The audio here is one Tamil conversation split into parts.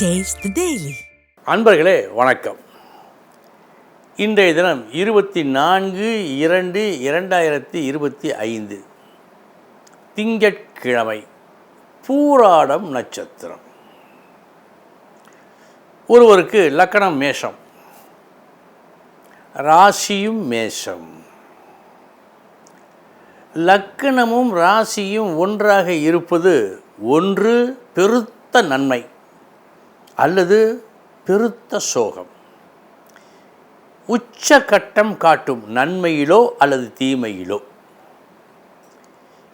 Taste அன்பர்களே வணக்கம். இன்றைய தினம் இருபத்தி நான்கு இரண்டு இரண்டாயிரத்தி இருபத்தி ஐந்து. திங்கட்கிழமை பூராடம் நட்சத்திரம். ஒருவருக்கு லக்கணம் மேஷம். ராசியும் மேஷம். லக்கணமும் ராசியும் ஒன்றாக இருப்பது ஒன்று பெருத்த நன்மை. அல்லது பெருத்த சோகம். உச்சகட்டம் காட்டும் நன்மையிலோ அல்லது தீமையிலோ.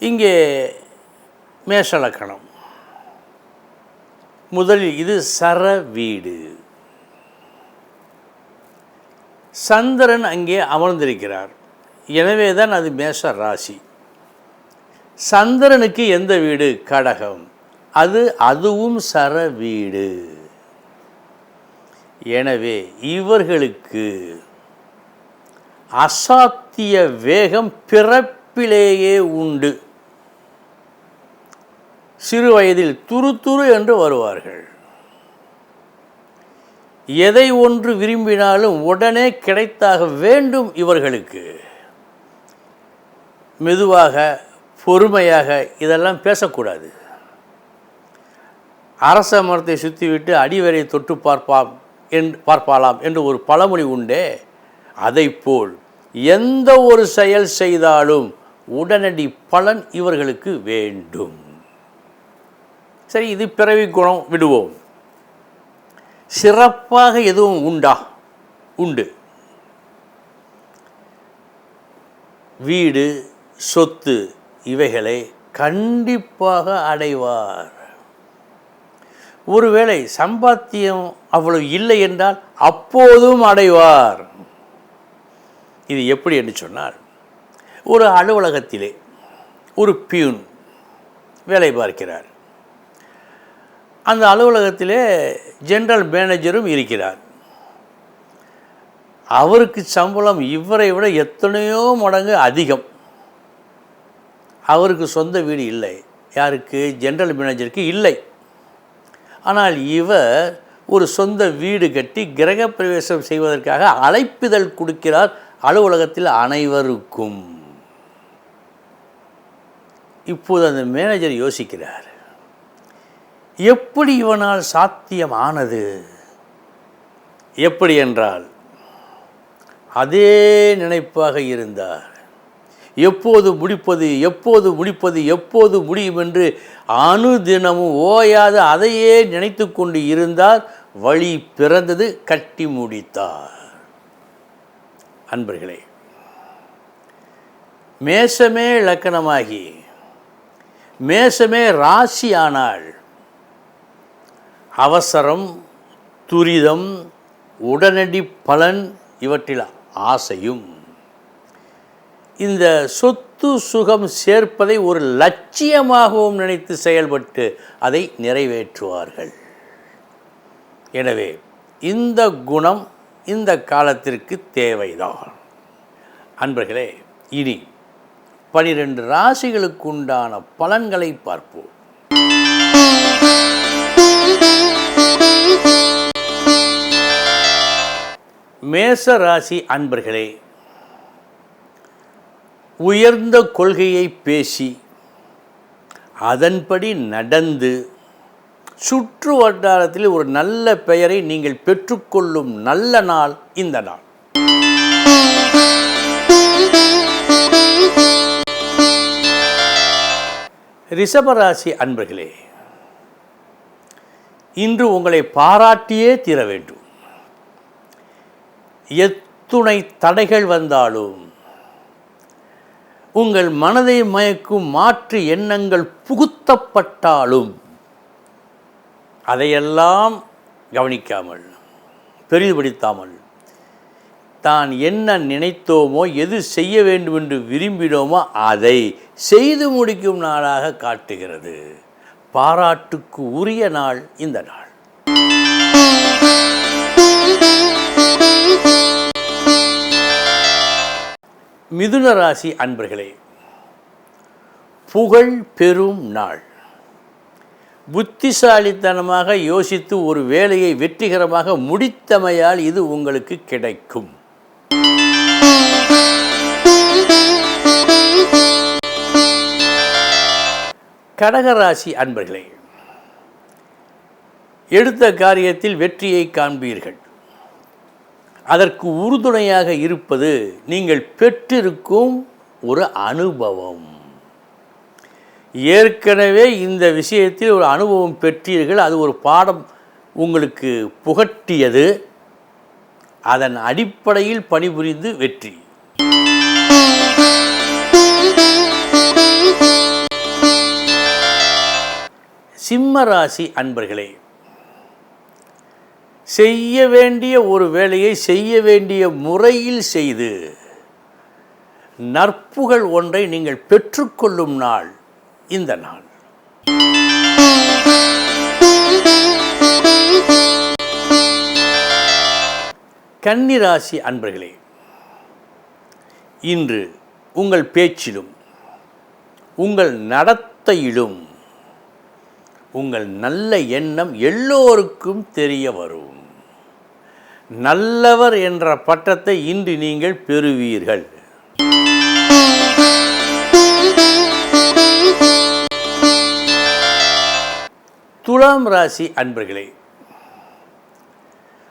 இங்கே மேஷலக்கணம் முதலில் இது சர வீடு. சந்திரன் அங்கே அமர்ந்திருக்கிறார். எனவே தான் அது மேஷ ராசி. சந்திரனுக்கு எந்த வீடு? கடகம். அது அதுவும் சர வீடு. எனவே இவர்களுக்கு அசாத்திய வேகம் பிறப்பிலேயே உண்டு. சிறு வயதில் துரு துரு என்று வருவார்கள். எதை ஒன்று விரும்பினாலும் உடனே கிடைத்தாக வேண்டும் இவர்களுக்கு. மெதுவாக பொறுமையாக இதெல்லாம் பேசக்கூடாது. அரச மரத்தை சுற்றிவிட்டு அடிவரை தொட்டு பார்ப்பாம். என் பார்ப்பாலாம் என்று ஒரு பழமொழி உண்டே. அதைப்போல் எந்த ஒரு செயல் செய்தாலும் உடனடி பலன் இவர்களுக்கு வேண்டும். சரி இது பிறவி குணம் விடுவோம். சிறப்பாக எதுவும் உண்டா? உண்டு. வீடு சொத்து இவைகளை கண்டிப்பாக அடைவார். ஒருவேளை சம்பாத்தியம் அவ்வளவு இல்லை என்றால் அப்போதும் அடைவார். இது எப்படி என்று சொன்னால் ஒரு அலுவலகத்திலே ஒரு பியூன் வேலை பார்க்கிறார். அந்த அலுவலகத்திலே ஜென்ரல் மேனேஜரும் இருக்கிறார். அவருக்கு சம்பளம் இவரை விட எத்தனையோ மடங்கு அதிகம். அவருக்கு சொந்த வீடு இல்லை. யாருக்கு? ஜென்ரல் மேனேஜருக்கு இல்லை. ஆனால் இவர் ஒரு சொந்த வீடு கட்டி கிரகப்பிரவேசம் செய்வதற்காக அழைப்பிதழ் கொடுக்கிறார் அலுவலகத்தில் அனைவருக்கும். இப்போது அந்த மேனேஜர் யோசிக்கிறார் எப்படி இவனால் சாத்தியம் ஆனது எப்படி என்றால் அதே நினைப்பாக இருந்தார். எப்போது முடிப்பது எப்போது முடிப்பது எப்போது முடியும் என்று அனுதினமும் ஓயாது அதையே நினைத்து கொண்டு இருந்தார் வழி பிறந்தது கட்டி முடித்தார். அன்பர்களே மேஷமே இலக்கணமாகி மேஷமே ராசி ஆனால் அவசரம் துரிதம் உடனடி பலன் இவற்றில் ஆசையும் இந்த சொத்து சுகம் சேர்ப்பதை ஒரு லட்சியமாகவும் நினைத்து செயல்பட்டு அதை நிறைவேற்றுவார்கள். எனவே இந்த குணம் இந்த காலத்திற்கு தேவைதான். அன்பர்களே இனி பனிரெண்டு ராசிகளுக்கு உண்டான பலன்களை பார்ப்போம். மேச ராசி அன்பர்களே உயர்ந்த கொள்கையை பேசி அதன்படி நடந்து சுற்று வட்டாரத்தில் ஒரு நல்ல பெயரை நீங்கள் பெற்றுக்கொள்ளும் நல்ல நாள் இந்த நாள். ரிஷபராசி அன்பர்களே இன்று உங்களை பாராட்டியே தீர வேண்டும். எத்துணை தடைகள் வந்தாலும் உங்கள் மனதை மயக்கும் மாற்று எண்ணங்கள் புகுத்தப்பட்டாலும் அதையெல்லாம் கவனிக்காமல் பெரிதுபடுத்தாமல் தான் என்ன நினைத்தோமோ எது செய்ய வேண்டும் என்று விரும்பினோமோ அதை செய்து முடிக்கும் நாளாக காட்டுகிறது. பாராட்டுக்கு உரிய நாள் இந்த நாள். மிதுன ராசி அன்பர்களே புகழ் பெறும் நாள். புத்திசாலித்தனமாக யோசித்து ஒரு வேலையை வெற்றிகரமாக முடித்தமையால் இது உங்களுக்கு கிடைக்கும். கடகராசி அன்பர்களே எடுத்த காரியத்தில் வெற்றியை காண்பீர்கள். அதற்கு உறுதுணையாக இருப்பது நீங்கள் பெற்றிருக்கும் ஒரு அனுபவம். ஏற்கனவே இந்த விஷயத்தில் ஒரு அனுபவம் பெற்றீர்கள் அது ஒரு பாடம் உங்களுக்கு புகட்டியது. அதன் அடிப்படையில் பணிபுரிந்து வெற்றி. சிம்ம ராசி அன்பர்களே செய்ய வேண்டிய ஒரு வேலையை செய்ய வேண்டிய முறையில் செய்து நற்புகள் ஒன்றை நீங்கள் பெற்றுக்கொள்ளும் நாள் இந்த நாள். கன்னிராசி அன்பர்களே இன்று உங்கள் பேச்சிலும் உங்கள் நடத்தையிலும் உங்கள் நல்ல எண்ணம் எல்லோருக்கும் தெரிய வரும். நல்லவர் என்ற பட்டத்தை இன்று நீங்கள் பெறுவீர்கள். துலாம் ராசி அன்பர்களே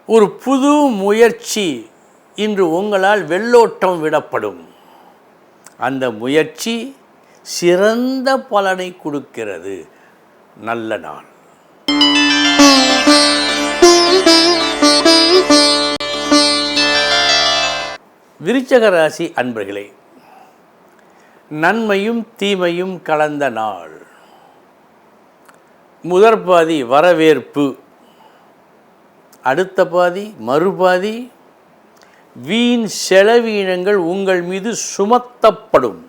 ஒரு புது முயற்சி இன்று உங்களால் வெள்ளோட்டம் விடப்படும். அந்த முயற்சி சிறந்த பலனை கொடுக்கிறது. நல்ல நாள். விருச்சக ராசி அன்பர்களே நன்மையும் தீமையும் கலந்த நாள். முதற் பாதி வரவேற்பு அடுத்த பாதி மறுபாதி வீண் செலவீனங்கள் உங்கள் மீது சுமத்தப்படும்.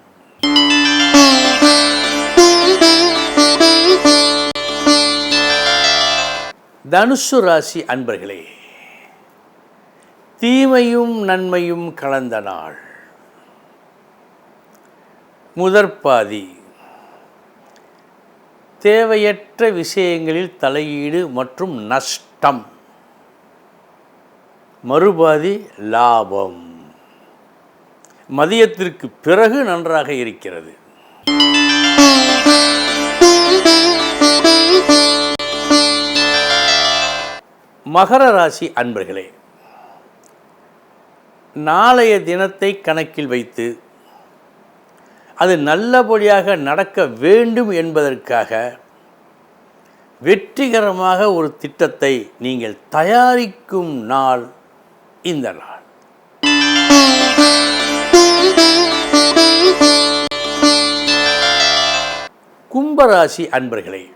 தனுசு ராசி அன்பர்களே தீமையும் நன்மையும் கலந்த நாள். முதற்பாதி தேவையற்ற விஷயங்களில் தலையீடு மற்றும் நஷ்டம். மறுபாதி லாபம். மதியத்திற்கு பிறகு நன்றாக இருக்கிறது. மகர ராசி அன்பர்களே நாளைய தினத்தை கணக்கில் வைத்து அது நல்லபடியாக நடக்க வேண்டும் என்பதற்காக வெற்றிகரமாக ஒரு திட்டத்தை நீங்கள் தயாரிக்கும் நாள் இந்த நாள். கும்பராசி அன்பர்களே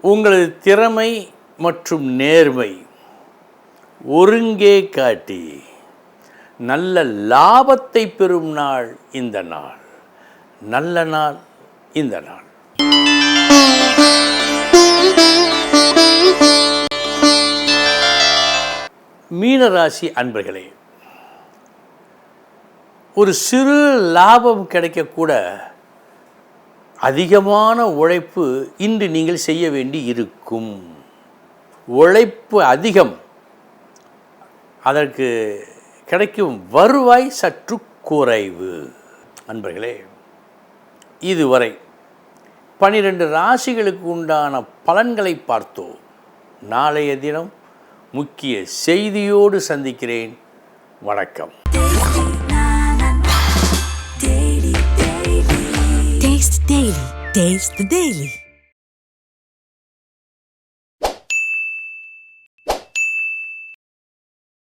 உங்களது திறமை மற்றும் நேர்மை ஒருங்கே காட்டி நல்ல லாபத்தை பெறும் நாள் இந்த நாள். நல்ல நாள் இந்த நாள். மீனராசி அன்பர்களே ஒரு சிறு லாபம் கிடைக்கக்கூட அதிகமான உழைப்பு இன்று நீங்கள் செய்ய வேண்டி இருக்கும். உழைப்பு அதிகம். அதற்கு கிடைக்கும் வருவாய் சற்று குறைவு. அன்பர்களே இதுவரை பனிரெண்டு ராசிகளுக்கு உண்டான பலன்களை பார்த்தோம். நாளைய தினம் முக்கிய செய்தியோடு சந்திக்கிறேன். வணக்கம். Taste the Daily.